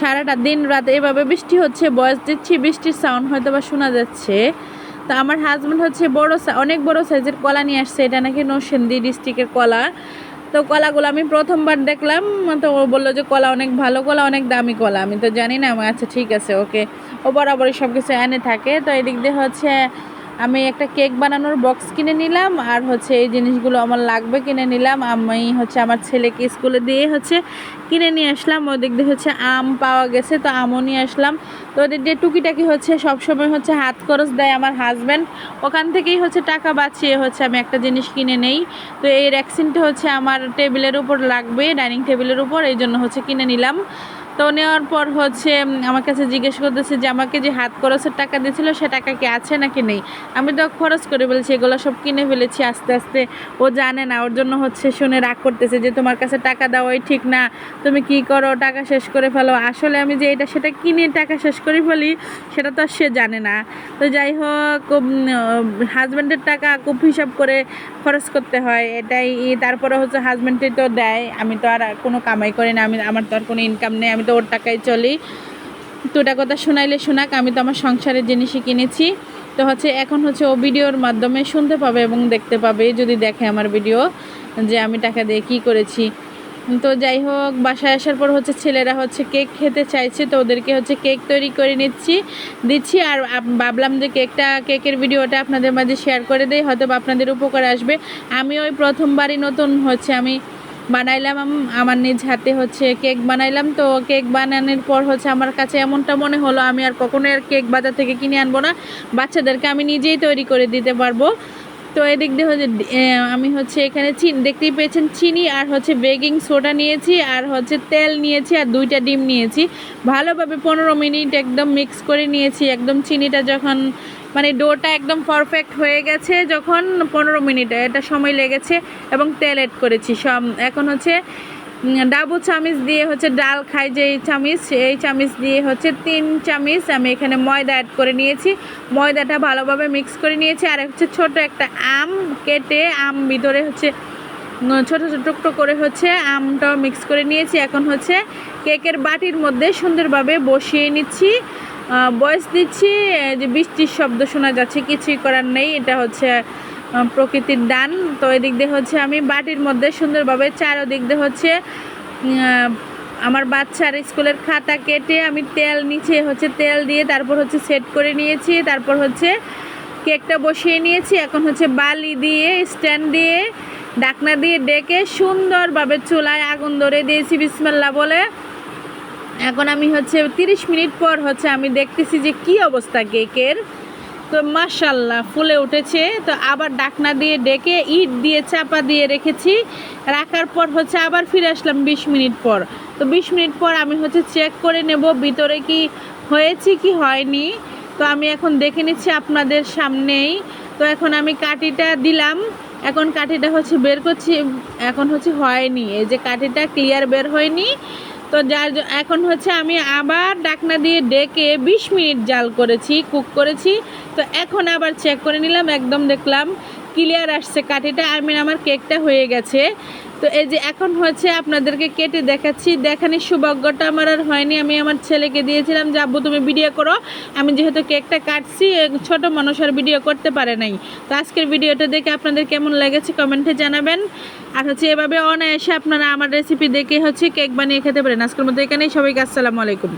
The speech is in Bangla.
সারাটা দিন রাত এভাবে বৃষ্টি হচ্ছে বয়স দিচ্ছি, বৃষ্টির সাউন্ড হয়তো বা শোনা যাচ্ছে। তো আমার হাজব্যান্ড হচ্ছে বড় অনেক বড় সাইজের কলা নিয়ে আসছে, এটা নাকি নরসিংদী ডিস্ট্রিক্টের কলা। তো কলাগুলো আমি প্রথমবার দেখলাম, তো ও বলল যে কলা অনেক ভালো কলা, অনেক দামি কলা। আমি তো জানি না আচ্ছা ঠিক আছে, ওকে। ও বরাবরই সব কিছু এনে থাকে। তো এদিক দিয়ে হচ্ছে আমি একটা কেক বানানোর বক্স কিনে নিলাম, আর হচ্ছে এই জিনিসগুলো আমার লাগবে কিনে নিলাম। আমি হচ্ছে আমার ছেলেকে স্কুলে দিয়ে হচ্ছে কিনে নিয়ে আসলাম। ওদিক দিয়ে হচ্ছে আম পাওয়া গেছে, তো আমও নিয়ে আসলাম। তো ওদের দিয়ে টুকিটাকি হচ্ছে সবসময় হচ্ছে হাত খরচ দেয় আমার হাজব্যান্ড ওখান থেকেই হচ্ছে টাকা বাঁচিয়ে হচ্ছে আমি একটা জিনিস কিনে নেই। তো এই ভ্যাকসিনটা হচ্ছে আমার টেবিলের উপর লাগবে, ডাইনিং টেবিলের উপর, এই জন্য হচ্ছে কিনে নিলাম। তো নেওয়ার পর হচ্ছে আমার কাছে জিজ্ঞেস করতেছে যে আমাকে যে হাত খরচের টাকা দিয়েছিল, সে টাকা কি আছে নাকি নেই? আমি তো খরচ করে ফেলেছি, এগুলো সব কিনে ফেলেছি আস্তে আস্তে। ও জানে না, ওর জন্য হচ্ছে শুনে রাগ করতেছে যে তোমার কাছে টাকা দেওয়াই ঠিক না, তুমি কি করো, টাকা শেষ করে ফেলো। আসলে আমি যে এটা, সেটা কিনে টাকা শেষ করে ফেলি, সেটা তো আর সে জানে না। তো যাই হোক হাজব্যান্ডের টাকা খুব হিসাব করে খরচ করতে হয়, এটাই, তারপরে হচ্ছে হাজব্যান্ডে তো দেয়, আমি তো আর কোনো কামাই করি না, আমি, আমার তো আর কোনো ইনকাম নেই আমি তো ওর টাকায় চলি। তো ওটা কথা শোনাইলে শোনাক, আমি তো আমার সংসারের জিনিসই কিনেছি। তো হচ্ছে এখন হচ্ছে ও ভিডিওর মাধ্যমে শুনতে পাবে এবং দেখতে পাবে, যদি দেখে আমার ভিডিও, যে আমি টাকা দিয়ে কী করেছি। তো যাই হোক, বাসায় আসার পর হচ্ছে ছেলেরা হচ্ছে কেক খেতে চাইছে, তো ওদেরকে হচ্ছে কেক তৈরি করে নিচ্ছি, দিচ্ছি। আর ভাবলাম যে কেকটা, কেকের ভিডিওটা আপনাদের মাঝে শেয়ার করে দেই হয়তো আপনাদের উপকার আসবে। আমি ওই প্রথমবারই নতুন হচ্ছে, আমি বানাইলাম আমার নিজ হাতে হচ্ছে কেক বানাইলাম। তো কেক বানানোর পর হচ্ছে আমার কাছে এমনটা মনে হলো, আমি আর কখনো আর কেক বাজার থেকে কিনে আনব না। বাচ্চাদেরকে আমি নিজেই তৈরি করে দিতে পারব। তো এদিক দিয়ে হচ্ছে আমি হচ্ছে এখানে চিন দেখতেই পেয়েছেন চিনি আর হচ্ছে বেকিং সোডা নিয়েছি আর হচ্ছে তেল নিয়েছি আর দুইটা ডিম নিয়েছি। ভালোভাবে পনেরো মিনিট একদম মিক্স করে নিয়েছি। একদম চিনিটা যখন মানে ডোটা একদম পারফেক্ট হয়ে গেছে যখন পনেরো মিনিট, এটা সময় লেগেছে এবং তেল এড করেছি সব। এখন হচ্ছে ডাবু চামিচ দিয়ে হচ্ছে ডাল খাই যে এই চামিচ এই চামিচ দিয়ে হচ্ছে তিন চামিচ আমি এখানে ময়দা অ্যাড করে নিয়েছি। ময়দাটা ভালোভাবে মিক্স করে নিয়েছি। আর হচ্ছে ছোট একটা আম কেটে, আম ভিতরে হচ্ছে ছোট ছোট টুকটো করে হচ্ছে আমটাও মিক্স করে নিয়েছি। এখন হচ্ছে কেকের বাটির মধ্যে সুন্দরভাবে বসিয়ে নিচ্ছি। বয়স দিচ্ছি যে বৃষ্টির শব্দ শোনা যাচ্ছে, কিছুই করার নেই, এটা হচ্ছে প্রকৃতির দান। তো এদিক দিয়ে হচ্ছে আমি বাটির মধ্যে সুন্দরভাবে চারোদিক দিয়ে হচ্ছে আমার বাচ্চার স্কুলের খাতা কেটে আমি তেল নিচে হচ্ছে তেল দিয়ে তারপর হচ্ছে সেট করে নিয়েছি। তারপর হচ্ছে কেকটা বসিয়ে নিয়েছি। এখন হচ্ছে বালি দিয়ে স্ট্যান্ড দিয়ে, ডাকনা দিয়ে ডেকে সুন্দরভাবে চুলায় আগুন ধরে দিয়েছি বিসমাল্লা বলে। এখন আমি হচ্ছে তিরিশ মিনিট পর হচ্ছে আমি দেখতেছি যে কি অবস্থা কেকের। তো মাশাল্লাহ, ফুলে উঠেছে। তো আবার ডাকনা দিয়ে ডেকে ইট দিয়ে চাপা দিয়ে রেখেছি। রাখার পর হচ্ছে আবার ফিরে আসলাম বিশ মিনিট পর। তো বিশ মিনিট পর আমি হচ্ছে চেক করে নেব ভিতরে কি হয়েছে, কি হয়নি। তো আমি এখন দেখে নিচ্ছি আপনাদের সামনেই। তো এখন আমি কাঠিটা দিলাম। এখন কাঠিটা হচ্ছে বের করছি, এখন হচ্ছে হয়নি। এই যে কাঠিটা ক্লিয়ার বের হয়নি। তো যার এখন হচ্ছে আমি আবার ডাকনা দিয়ে ডেকে বিশ মিনিট জাল করেছি, কুক করেছি। তো এখন আবার চেক করে নিলাম, একদম দেখলাম ক্লিয়ার আসছে, কাঠিটা আই মিন আমার কেকটা হয়ে গেছে। তো এই যে এখন হচ্ছে আপনাদেরকে কেটে দেখাচ্ছি। দেখানি সৌভাগ্যটা আমার আর হয়নি। আমি আমার ছেলেকে দিয়েছিলাম, যে আব্বু, তুমি ভিডিও করো। আমি যেহেতু কেকটা কাটছি ছোট মানুষ আর ভিডিও করতে পারে নাই। তো আজকের ভিডিওটা দেখে আপনাদের কেমন লেগেছে কমেন্টে জানাবেন। আর হচ্ছে এভাবে অনায়াসে আপনারা আমার রেসিপি দেখে হচ্ছে কেক বানিয়ে খেতে পারেন। আজকের মতো এখানেই। সবাইকে আসসালামু আলাইকুম।